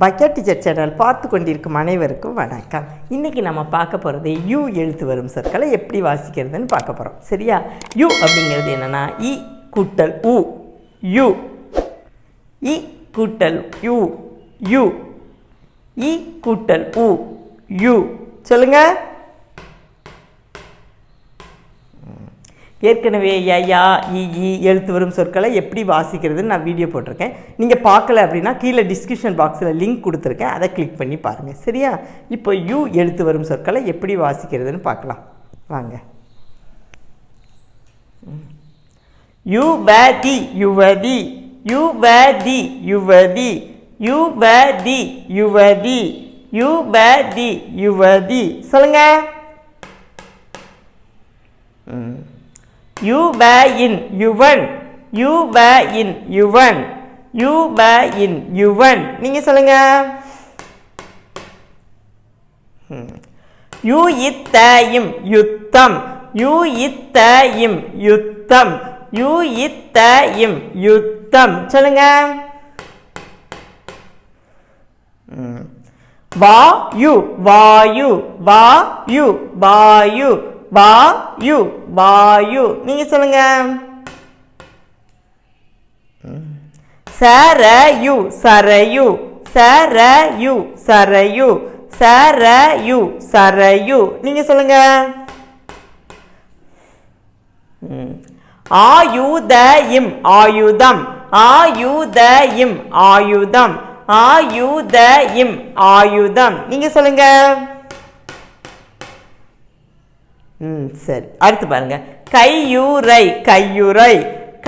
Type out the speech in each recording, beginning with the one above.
Bucket teacher channel பார்த்து கொண்டிருக்கும் அனைவருக்கும் வணக்கம். இன்றைக்கி நம்ம பார்க்க போகிறது யூ எழுத்து வரும் சொற்களை எப்படி வாசிக்கிறதுன்னு பார்க்க போகிறோம் சரியா? யூ அப்படிங்கிறது என்னென்னா இ கூட்டல் உ யூ. இ கூட்டல் யூ யூ. இ கூட்டல் உ யூ. சொல்லுங்கள் ஏற்கனவே யா இஇ எழுத்து வரும் சொற்களை எப்படி வாசிக்கிறதுன்னு நான் வீடியோ போட்டிருக்கேன். நீங்கள் பார்க்கல அப்படின்னா கீழே டிஸ்கிரிப்ஷன் பாக்ஸில் லிங்க் கொடுத்துருக்கேன். அதை கிளிக் பண்ணி பாருங்கள் சரியா? இப்போ யூ எழுத்து வரும் சொற்களை எப்படி வாசிக்கிறதுன்னு பார்க்கலாம். வாங்க. யுவதி யுவதி யுவதி யுவதி யுவதி யுவதி யுவதி யுவதி சொல்லுங்கள் Yuvayin Yuvan Yuvayin Yuvan Yuvayin Yuvan நீங்கள் சொல்லுங்க யூயித்தாயும் யுத்தம் யூயித்தாயும் யுத்தம் யூயித்தாயும் யுத்தம் சொல்லுங்க வாயு வாயு வாயு வாயு வாயு வாயு. வாயு நீங்க சொல்லுங்க. சரயு சரயு. சரயு சரயு. சரயு சரயு. நீங்க சொல்லுங்க. ஆயுதயம் ஆயுதம். ஆயுதயம் ஆயுதம். ஆயுதயம் ஆயுதம். நீங்க சொல்லுங்க. ம் சரி. அடுத்து பாருங்க. கையூரை கையுறை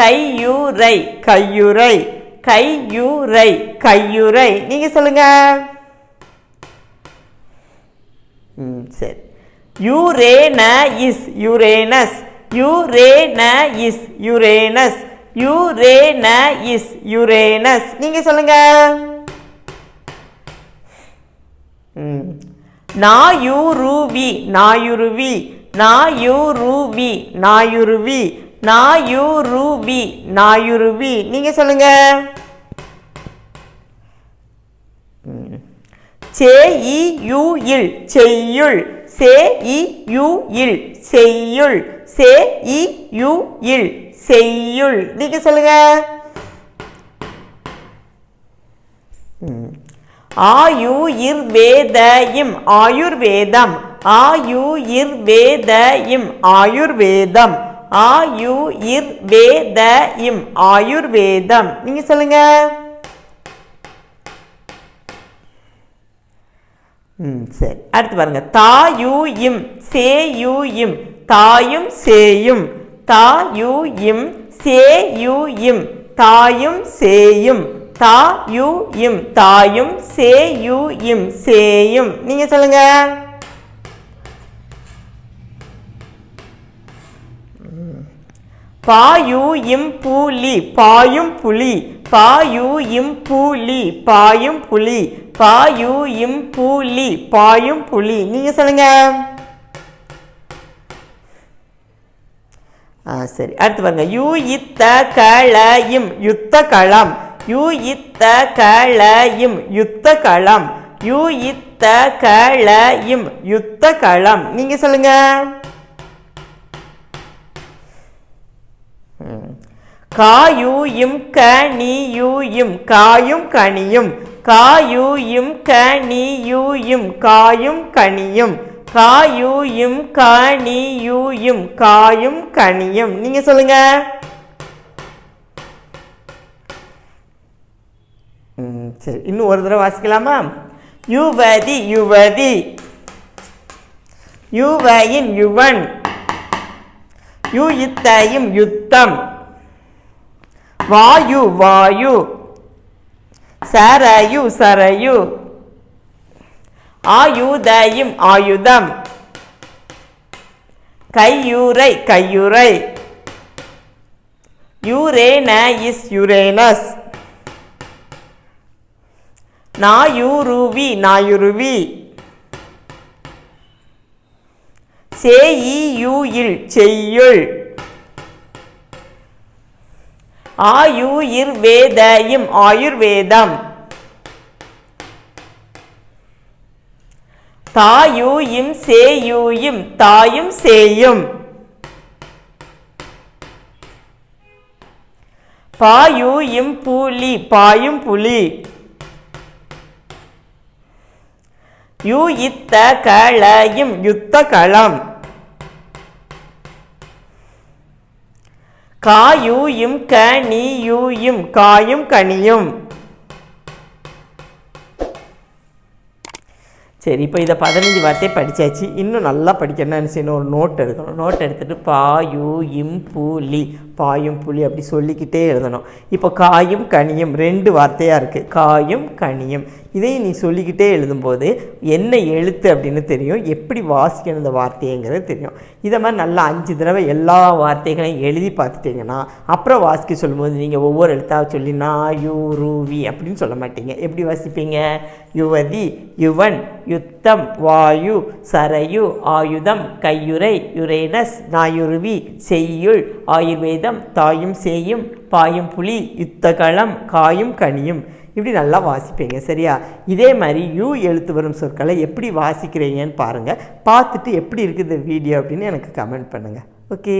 கையூரை கையுறை கையுறை கையுறை. நீங்கள் சொல்லுங்கள் ம் சரி. யூரேன is Uranus. யூரேன is Uranus. யூரேன is Uranus. நீங்கள் சொல்லுங்கள் நாயுருவி நாயுருவி. நாயுருவி நாயுருவி நாயுருவி நாயுருவி. நீங்க சொல்லுங்க. சே இ இல் செய்யுள். சே இ யு இல் செய்யுள். சே இ யு இல் செய்யுள். நீங்க சொல்லுங்க. ம். ஆயுர்வேதயம் ஆயுர்வேதம். ஆயுர்வேதயம் ஆயுர்வேதம். ஆயூ இர் வேத இம் ஆயுர்வேதம். நீங்க சொல்லுங்க. ம் சரி. அடுத்து பாருங்க. தாயு இம் சேயு இம் தாயும் சேயும். தாயு இம் சேயு இம் தாயும் சேயும். தாயு இம் தாயும் சேயு இம் சேயும். நீங்க சொல்லுங்க. பாயு இம் பூலி பாயும் புலி. பாயு இம் பூலி பாயும் புலி. பாயு இம் பூலி பாயும் புலி. நீங்க சொல்லுங்க. ஆ சரி. அடுத்து பாருங்க. யூ இத்த இம் யுத்த களம். யூ இத்த கள இம் யுத்த களம். யூ இத்த கள இம் யுத்த களம். நீங்க சொல்லுங்க. காயூயும் இம் க நீ யூ இம் காயும் கனியும். காயூயும் இம் காயும் கனியும். காயு இம் க காயும் கனியும். நீங்க சொல்லுங்க. சரி. இன்னும் ஒரு தடவை வாசிக்கலாமா? யுவதி யுவதி. யுவையின் யுவன். யு யுத்தம். வாயு வாயு. சரயு சரயு. ஆயுதயும் ஆயுதம். கையுறை கையுறை. யூரேன இஸ் யுரேனஸ். நாயுருவி நாயுருவி. சேயியூயில் செய்யுள். ஆயுர்வேதயும் ஆயுர்வேதம். தாயு இம் தாயும் சேயும். பாயு பூலி பாயும் புலி. யு இத்த களயும் யுத்த களம் காயு இம் இம் காயும் கனியும். சரி இப்போ இதை பதினஞ்சு வார்த்தையை படித்தாச்சு இன்னும் நல்லா படிக்கணும்னு என்ன செய்யணும் ஒரு நோட் எடுக்கணும். நோட் எடுத்துகிட்டு பாயு இம் புலி பாயும் புலி அப்படி சொல்லிக்கிட்டே எழுதணும். இப்போ காயும் கனியும் ரெண்டு வார்த்தையாக இருக்குது காயும் கனியும். இதையும் நீ சொல்லிக்கிட்டே எழுதும்போது என்ன எழுத்து அப்படின்னு தெரியும் எப்படி வாசிக்கணும் இந்த வார்த்தைங்கிறது தெரியும். இதை மாதிரி நல்லா அஞ்சு தடவை எல்லா வார்த்தைகளையும் எழுதி பார்த்துட்டிங்கன்னா அப்புறம் வாசிக்க சொல்லும்போது நீங்கள் ஒவ்வொரு எழுத்தாக சொல்லி நான் யூ ரூவி அப்படின்னு சொல்ல மாட்டீங்க. எப்படி வாசிப்பீங்க? யுவதி யுவன் யுத்தம் வாயு சரையு ஆயுதம் கையுறை யுரேனஸ் நாயுருவி செய்யுள் ஆயுர்வேதம் தாயும் சேயும் பாயும் புலி யுத்தகளம் காயும் கனியும். இப்படி நல்லா வாசிப்பீங்க சரியா? இதே மாதிரி யூ எழுத்து வரும் சொற்களை எப்படி வாசிக்கிறீங்கன்னு பாருங்கள் பார்த்துட்டு எப்படி இருக்குது வீடியோ அப்படின்னு எனக்கு கமெண்ட் பண்ணுங்கள் ஓகே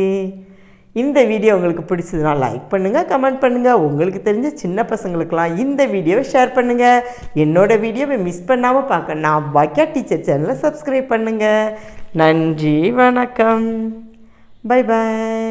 இந்த வீடியோ உங்களுக்கு பிடிச்சதுனா லைக் பண்ணுங்கள் கமெண்ட் பண்ணுங்கள் உங்களுக்கு தெரிஞ்ச சின்ன பசங்களுக்கெல்லாம் இந்த வீடியோவை ஷேர் பண்ணுங்கள் என்னோடய வீடியோவை மிஸ் பண்ணாமல் பார்க்க நான் பாக்கியா டீச்சர் சேனலை சப்ஸ்கிரைப் பண்ணுங்கள் நன்றி வணக்கம். By by